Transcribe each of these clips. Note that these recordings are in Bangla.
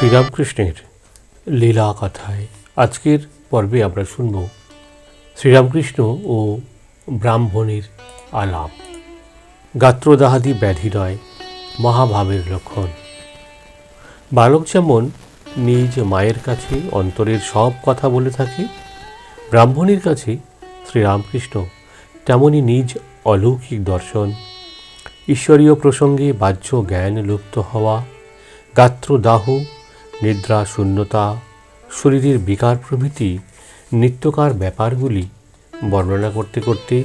শ্রীরামকৃষ্ণের লীলা কথায় আজকের পর্বে আমরা শুনব শ্রীরামকৃষ্ণ ও ব্রাহ্মণীর আলাপ। গাত্রদাহাদি ব্যাধি নয় মহাভাবের লক্ষণ। বালক যেমন নিজ মায়ের কাছে অন্তরের সব কথা বলে থাকে, ব্রাহ্মণীর কাছে শ্রীরামকৃষ্ণ তেমনি নিজ অলৌকিক দর্শন, ঈশ্বরীয় প্রসঙ্গে বাহ্য জ্ঞান লুপ্ত হওয়া, গাত্রদাহ নিদ্রা, শূন্যতা, শরীরের বিকার প্রভৃতি নিত্যকার ব্যাপারগুলি বর্ণনা করতে করতে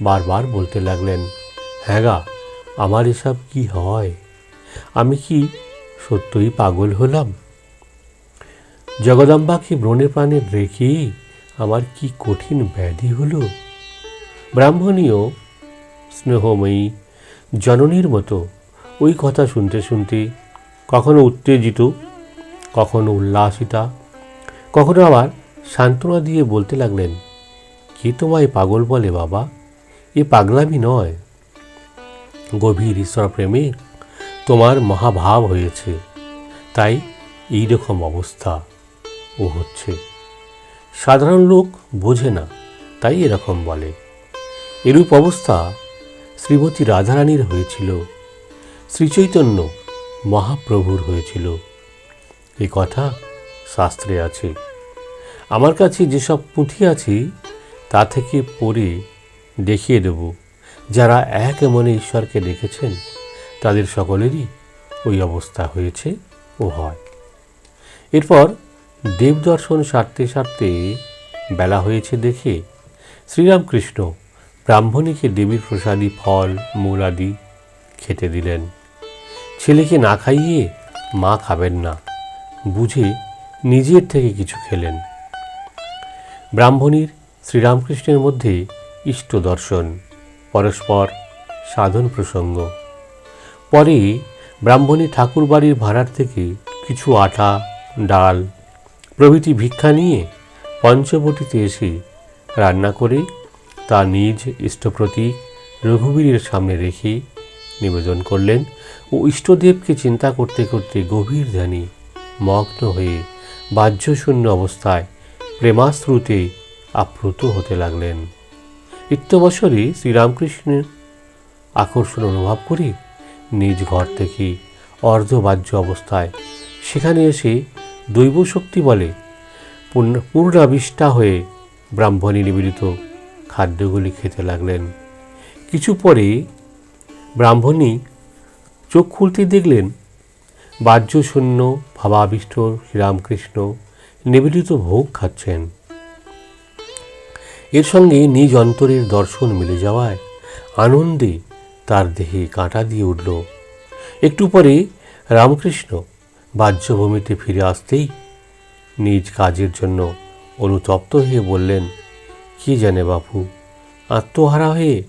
বারবার বলতে লাগলেন হ্যাঁ গা, আমার এসব কি হয়? আমি কি সত্যই পাগল হলাম? জগদম্বাকে ব্রণে প্রাণে রেখে আমার কি কঠিন ব্যাধি হলো? ব্রাহ্মণীয়, স্নেহময়ী, জননীর মতো ওই কথা শুনতে শুনতে কখনো উত্তেজিত কখনো উল্লাসিতা, কখনো আবার সান্ত্বনা দিয়ে বলতে লাগলেন, কে তোমায় পাগল বলে বাবা? এ পাগলামি নয়। গভীর ঈশ্বর প্রেমে তোমার মহাভাব হয়েছে। তাই এই রকম অবস্থা ও হচ্ছে। সাধারণ লোক বোঝে না, তাই এরকম বলে। এরূপ অবস্থা শ্রীমতী রাধারানীর হয়েছিল। শ্রীচৈতন্য মহাপ্রভুর হয়েছিল। এ কথা শাস্ত্রে আছে। আমার কাছে যেসব পুঁথি আছে, তা থেকে পড়ে দেখিয়ে দেব। যারা এক মনে ঈশ্বরকে দেখেছেন, তাদের সকলেরই ওই অবস্থা হয়েছে ও হয়। এরপর দেবদর্শন সারতে সারতে বেলা হয়েছে দেখে শ্রীরামকৃষ্ণ ব্রাহ্মণীকে দেবীর প্রসাদী ফল, মূল আদি খেতে দিলেন। ছেলেকে না খাইয়ে মা খাবেন না। বুঝে নিজের থেকে কিছু খেলেন। ব্রাহ্মণীর শ্রীরামকৃষ্ণের মধ্যে ইষ্ট দর্শন, পরস্পর সাধন প্রসঙ্গ। পরে ব্রাহ্মণী ঠাকুরবাড়ির ভাড়ার থেকে কিছু আটা, ডাল, প্রভৃতি ভিক্ষা নিয়ে পঞ্চবটিতে এসে রান্না করে তা নিজ ইষ্টপ্রতীক রঘুবীরের সামনে রেখে নিবেদন করলেন ও ইষ্টদেবকে চিন্তা করতে করতে গভীর ধ্যানে মগ্ন হয়ে বাহ্যশূন্য অবস্থায় প্রেমাশ্রুতে আপ্লুত হতে লাগলেন। ইত্যবসরে শ্রীরামকৃষ্ণের আকর্ষণ অনুভব করে, নিজ ঘর থেকে অর্ধবাহ্য অবস্থায়। সেখানে এসে দৈব শক্তি বলে পূর্ণ- পূর্ণাবিষ্টা হয়ে ব্রাহ্মণী নিবেদিত খাদ্যগুলি খেতে লাগলেন। কিছু পরে ব্রাহ্মণী চোখ খুলতে দেখলেন বাহ্যশূন্য ভাবাবিষ্ট শ্রীরামকৃষ্ণ নিবেদিত ভোগ খাচ্ছেন। এর সঙ্গে নিজ অন্তরের দর্শন মিলে যাওয়ায় আনন্দে তার দেহে কাঁটা দিয়ে উঠল। একটু পরে রামকৃষ্ণ বাহ্যভূমিতে ফিরে আসতেই নিজ কাজের জন্য অনুতপ্ত হয়ে বললেন, কি জানে বাপু, আত্মহারা হয়ে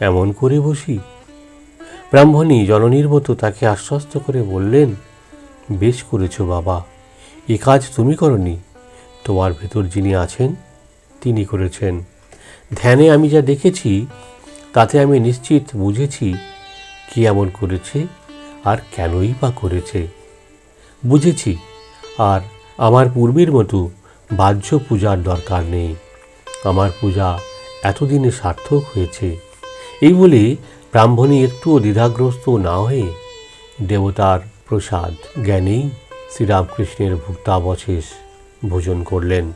এমন করে বসি? ব্রাহ্মণী জননীর মতো তাকে আশ্বস্ত করে বললেন, বেশ করেছ বাবা, এ কাজ তুমি করনি। তোমার ভেতর যিনি আছেন, তিনি করেছেন। ধ্যানে আমি যা দেখেছি, তাতে আমি নিশ্চিত বুঝেছি কি এমন করেছে আর কেনই বা করেছে। বুঝেছি, আর আমার পূর্বের মতো বাহ্য পূজার দরকার নেই। আমার পূজা এতদিনে সার্থক হয়েছে। এই বলে ব্রাহ্মণী একটুও দ্বিধাগ্রস্ত না হয়ে দেবতার প্রসাদ জ্ঞানেই শ্রীরামকৃষ্ণের ভুক্তাবশেষ ভোজন করলেন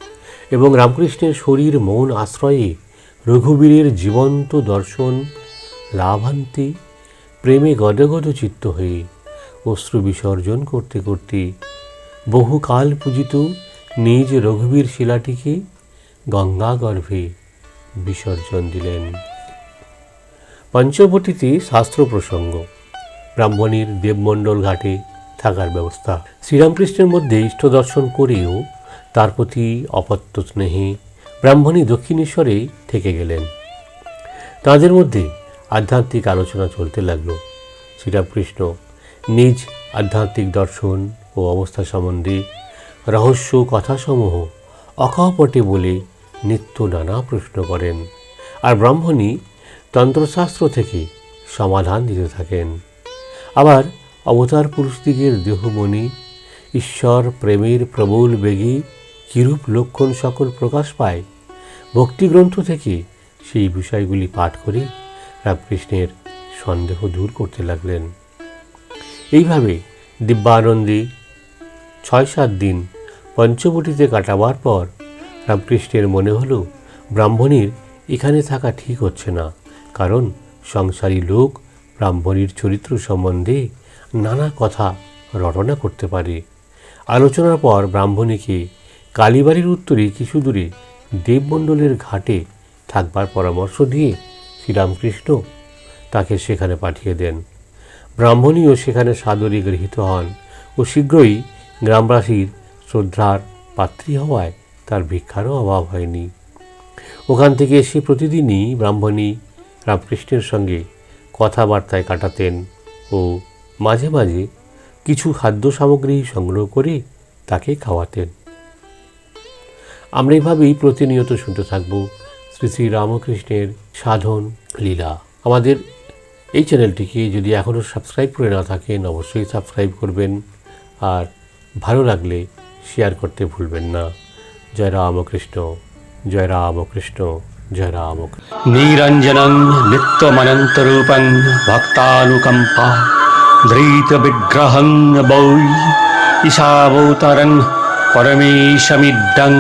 এবং রামকৃষ্ণের শরীর, মন আশ্রয়ে রঘুবীরের জীবন্ত দর্শন লাভান্তি প্রেমে গদগদ চিত্ত হয়ে অশ্রু বিসর্জন করতে করতে বহুকাল পূজিত নিজ রঘুবীর শিলাটিকে গঙ্গা গর্ভে বিসর্জন দিলেন। পঞ্চবটিতে শাস্ত্র প্রসঙ্গ। ব্রাহ্মণীর দেবমণ্ডল ঘাটে থাকার ব্যবস্থা। শ্রীরামকৃষ্ণের মধ্যে ইষ্ট দর্শন করেও তার প্রতি অপত্য স্নেহে ব্রাহ্মণী দক্ষিণেশ্বরে থেকে গেলেন। তাদের মধ্যে আধ্যাত্মিক আলোচনা চলতে লাগল। শ্রীরামকৃষ্ণ নিজ আধ্যাত্মিক দর্শন ও অবস্থা সম্বন্ধে রহস্য কথাসমূহ অকপটে বলে নিত্য নানা প্রশ্ন করেন। আর ব্রাহ্মণী তন্ত্রশাস্ত্র থেকে সমাধান দিতে থাকেন। আবার অবতার পুরুষদিগের দেহমণি, ঈশ্বর, প্রেমের প্রবল বেগে, কিরূপ লক্ষণ সকল প্রকাশ পায়, ভক্তিগ্রন্থ থেকে সেই বিষয়গুলি পাঠ করে রামকৃষ্ণের সন্দেহ দূর করতে লাগলেন। এইভাবে দিব্যানন্দে ছয় সাত দিন পঞ্চবটিতে কাটাবার পর রামকৃষ্ণের মনে হলো, ব্রাহ্মণীর এখানে থাকা ঠিক হচ্ছে না। কারণ সংসারী লোক ব্রাহ্মণীর চরিত্র সম্বন্ধে নানা কথা রটনা করতে পারে। আলোচনার পর ব্রাহ্মণীকে কালীবাড়ির উত্তরে কিছু দূরে দেবমণ্ডলের ঘাটে থাকবার পরামর্শ দিয়ে শ্রীরামকৃষ্ণ তাকে সেখানে পাঠিয়ে দেন। ব্রাহ্মণীও সেখানে সাদরে গৃহীত হন ও শীঘ্রই গ্রামবাসীর শ্রদ্ধার পাত্রী হওয়ায় তার ভিক্ষারও অভাব হয়নি। ওখান থেকে এসে প্রতিদিনই ব্রাহ্মণী রামকৃষ্ণের সঙ্গে কথাবার্তায় কাটাতেন ও মাঝে মাঝে কিছু খাদ্য সামগ্রী সংগ্রহ করে তাকে খাওয়াতেন। আমরা এইভাবেই প্রতিনিয়ত শুনতে থাকব শ্রী শ্রী রামকৃষ্ণের সাধন লীলা। আমাদের এই চ্যানেলটিকে যদি এখনও সাবস্ক্রাইব করে না থাকেন, অবশ্যই সাবস্ক্রাইব করবেন আর ভালো লাগলে শেয়ার করতে ভুলবেন না। জয় রামকৃষ্ণ জয় রামকৃষ্ণ। জয় রামকৃষ্ণ নিরঞ্জনং নিত্যমনন্তরূপং ভক্তানুকম্পা ধৃতবিগ্রহং বৌ ঈশাবতারং পরমেশমিড্ডং